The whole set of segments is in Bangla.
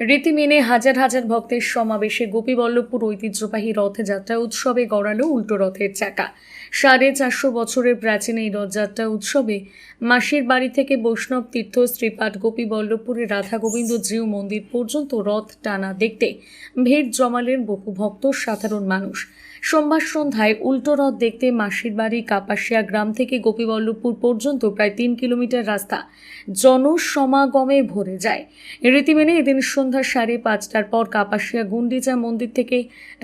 রীতি মেনে হাজার হাজার ভক্তের সমাবেশে গোপীবল্লভপুর ঐতিহ্যবাহী রথযাত্রা উৎসবে গড়ালো উল্টো রথের চাকা। সাড়ে চারশো বছরের প্রাচীন এই রথযাত্রা উৎসবে মাসির বাড়ি থেকে বৈষ্ণব তীর্থ শ্রীপাঠ গোপীবল্লভপুরের রাধা গোবিন্দ জিউ মন্দির পর্যন্ত রথ টানা দেখতে ভিড় জমালেন বহু ভক্ত সাধারণ মানুষ। সোমবার সন্ধ্যায় উল্টো রথ দেখতে মাসির বাড়ি কাপাসিয়া গ্রাম থেকে গোপীবল্লভপুর পর্যন্ত প্রায় তিন কিলোমিটার রাস্তা জনসমাগমে ভরে যায়। রীতি মেনে এদিন সন্ধ্যা সাড়ে পাঁচটার পর কাপাসিয়া গুন্ডিচা মন্দির থেকে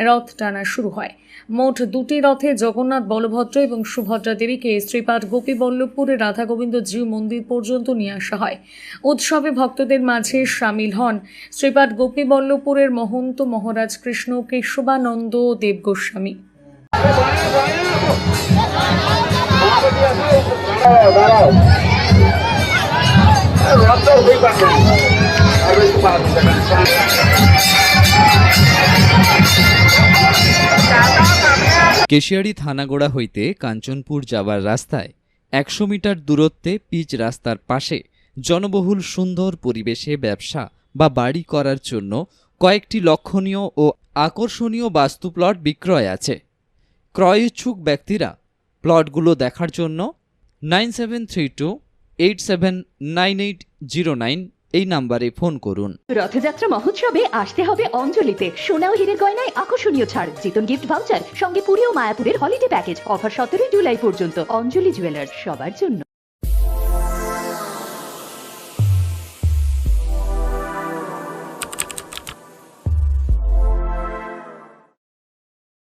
রথ টানা শুরু হয়। মোট দুটি রথে জগন্নাথ বলভদ্র এবং সুভদ্রা দেবীকে শ্রীপাঠ গোপীবল্লভপুরে রাধা গোবিন্দ জিউ মন্দির পর্যন্ত নিয়ে আসা হয়। উৎসবে ভক্তদের মাঝে সামিল হন শ্রীপাঠ গোপীবল্লভপুরের মহন্ত মহারাজ কৃষ্ণ কেশবানন্দ দেব গোস্বামী। কেশিয়ারি থানাগোড়া হইতে কাঞ্চনপুর যাবার রাস্তায় একশো মিটার দূরত্বে পিচ রাস্তার পাশে জনবহুল সুন্দর পরিবেশে ব্যবসা বা বাড়ি করার জন্য কয়েকটি লক্ষণীয় ও আকর্ষণীয় বাস্তু প্লট বিক্রয় আছে। ক্রয় ইচ্ছুক ব্যক্তিরা প্লটগুলো দেখার জন্য nine seven three two eight seven nine eight zero nine এই নাম্বারে ফোন করুন। রথযাত্রা মহোৎসবে আসতে হবে অঞ্জলিতে। সোনা ও হীরের গয়নায় আকর্ষণীয় ছাড়, জিতন গিফট ভাউচার সঙ্গে পুরী ও মায়াপুরের হলিডে প্যাকেজ অফার সতেরোই জুলাই পর্যন্ত। অঞ্জলি জুয়েলার্স সবার জন্য।